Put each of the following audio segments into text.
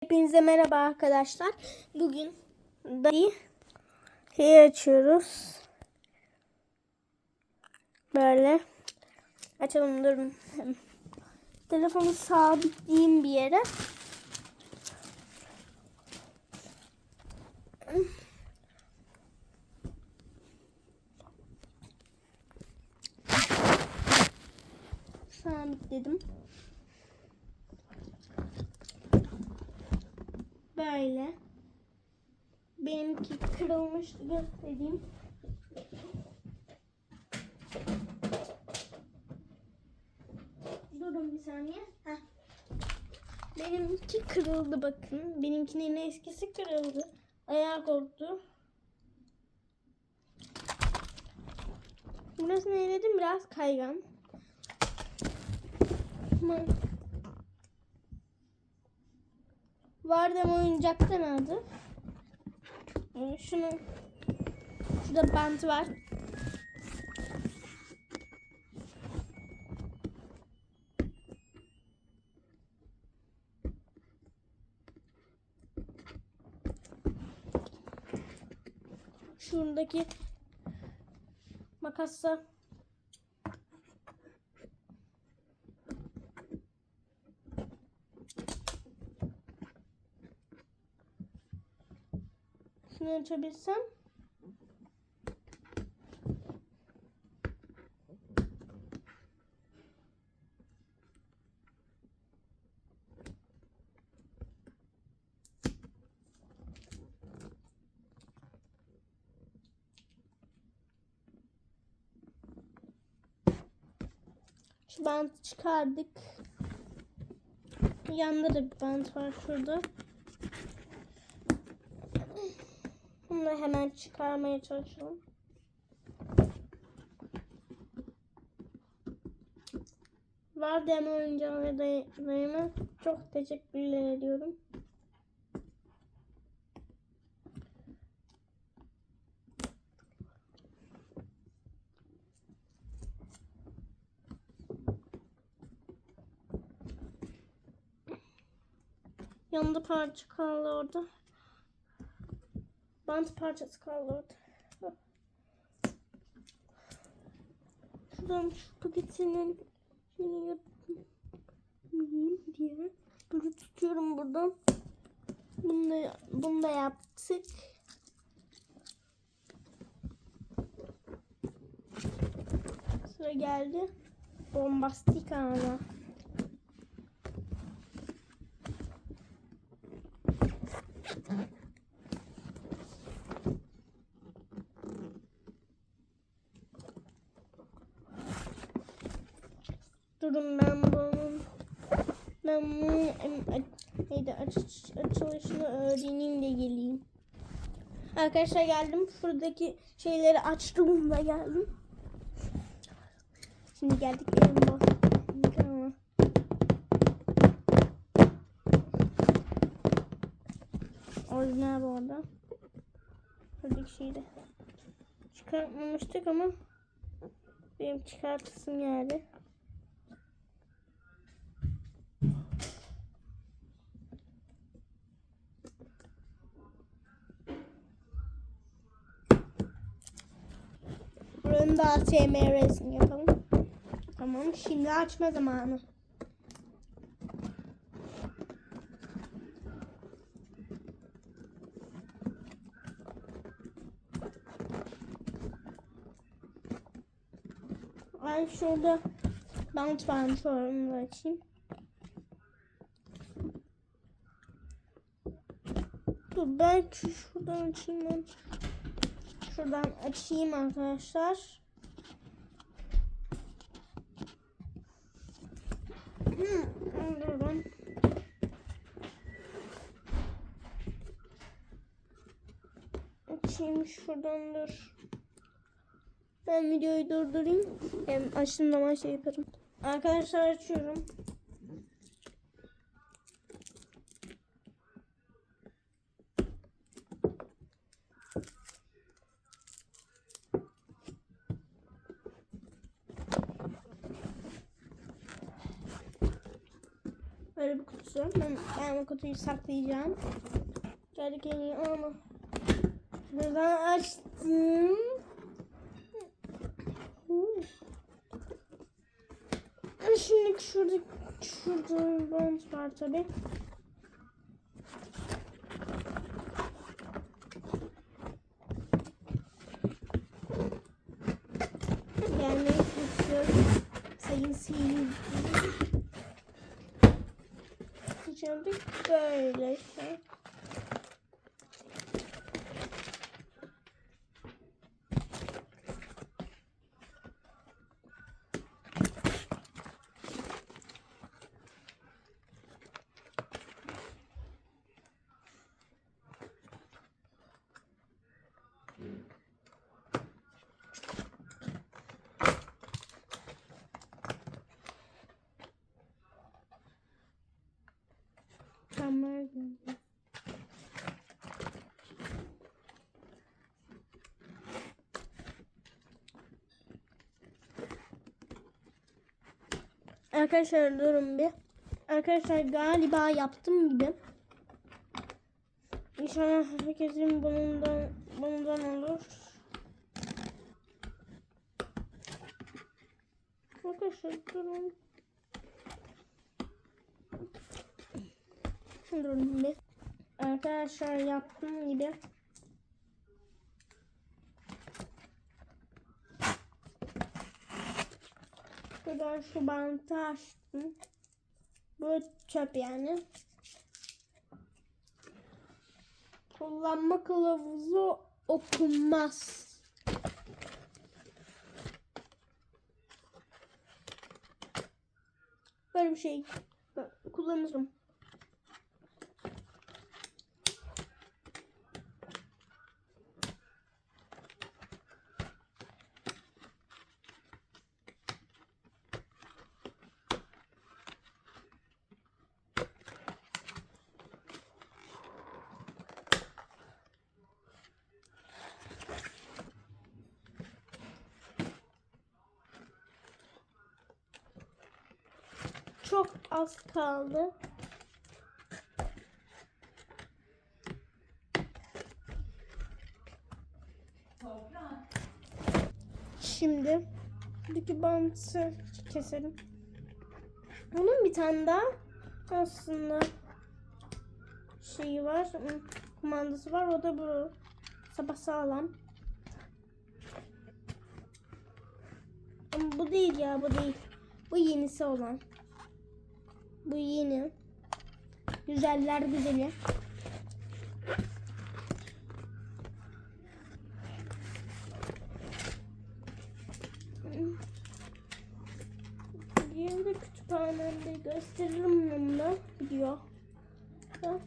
Hepinize merhaba arkadaşlar. Bugün dayı şey açıyoruz. Böyle. Açalım durun. Telefonu sabitleyeyim bir yere. Sabitledim. Böyle. Benimki kırılmıştı göstereyim. Durun bir saniye. Heh. Benimki kırıldı bakın. Benimkinin eskisi kırıldı. Ayağı koptu. Burasını eledim biraz kaygan. Ama Vardem oyuncaktan aldı. Ee, Şunu şurada bant var. Şuradaki makasla Şunu açabilsem. Şu bantı çıkardık. Yanında da bir bant var şurada. Bunu hemen çıkarmaya çalışalım. Var deme oyuncağı ve day dayıma çok teşekkürler ediyorum. Yanında parça kaldı orada. Bant parçası kaldı orada. Şuradan şu paketinin şöyle yapayım diye. Böyle tutuyorum buradan. Bunu da, bunu da yaptık. Sıra geldi. Bombastik ama. Durun ben bunun ben bunu em, aç- neydi aç, açılışını öğreneyim de geleyim. Arkadaşlar geldim. Şuradaki şeyleri açtım da geldim. Şimdi geldik bas. Tamam. Orijinal bu arada. Şuradaki şeyi de çıkartmamıştık ama benim çıkartısım geldi. Buranın da ASMR resim yapalım. Tamam şimdi açma zamanı. Ay şurada bant bant var onu açayım. Dur ben şu- şuradan açayım. Şuradan açayım arkadaşlar. Durun. Açayım şuradan dur. Ben videoyu durdurayım. Hem açtığım zaman şey yaparım. Arkadaşlar açıyorum. Kutusu. Ben, ben o kutuyu saklayacağım. En iyi ama. Buradan açtım. Şimdi şurada şurada bant var tabi. Şimdi böyle şey. Tamam. Arkadaşlar durun bir. Arkadaşlar galiba yaptım gibi. İnşallah herkesin bundan bundan olur. Arkadaşlar durun. Durun bir. Arkadaşlar yaptım gibi. Şuradan şu bantı açtım. Bu çöp yani. Kullanma kılavuzu okunmaz. Böyle bir şey kullanırım. Çok az kaldı. Şimdi buradaki bantı keselim. Bunun bir tane daha aslında şeyi var. Kumandası var. O da bu. Sabah sağlam. Ama bu değil ya bu değil. Bu yenisi olan. Bu yeni. Güzeller güzeli. Diğerini de kütüphanemde gösteririm bununla. Gidiyor. Ha.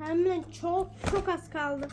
Hemen çok çok az kaldı.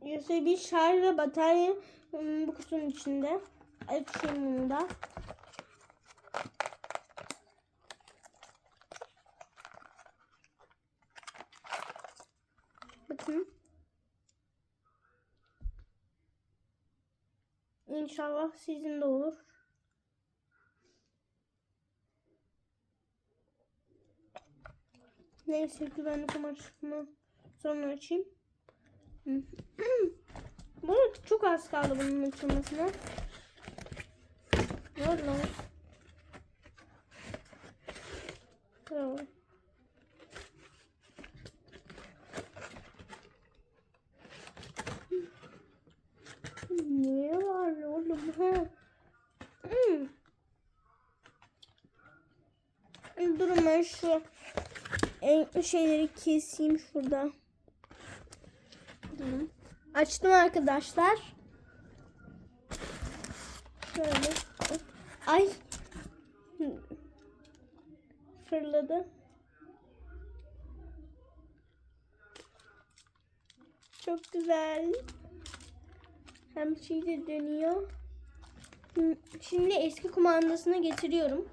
USB şarj ve batarya ım, bu kutunun içinde. Açayım bunu. Bakın. İnşallah sizin de olur. Neyse güvenlik amaçlı sonra açayım. Hı. Bu arada çok az kaldı bunun açılmasına. Valla. Bravo. Ne var oğlum? Hmm. Durun ben şu şeyleri keseyim şurada. Açtım arkadaşlar. Şöyle. Ay. Fırladı. Çok güzel. Hem şey de dönüyor. Şimdi eski kumandasına getiriyorum.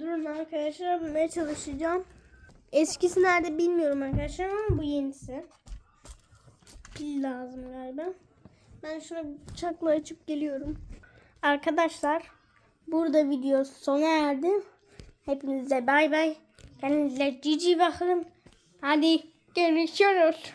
Durun arkadaşlar bulmaya çalışacağım. Eskisi nerede bilmiyorum arkadaşlar ama bu yenisi. Pil lazım galiba. Ben şunu bıçakla açıp geliyorum. Arkadaşlar burada video sona erdi. Hepinize bay bay. Kendinize cici bakın. Hadi görüşürüz.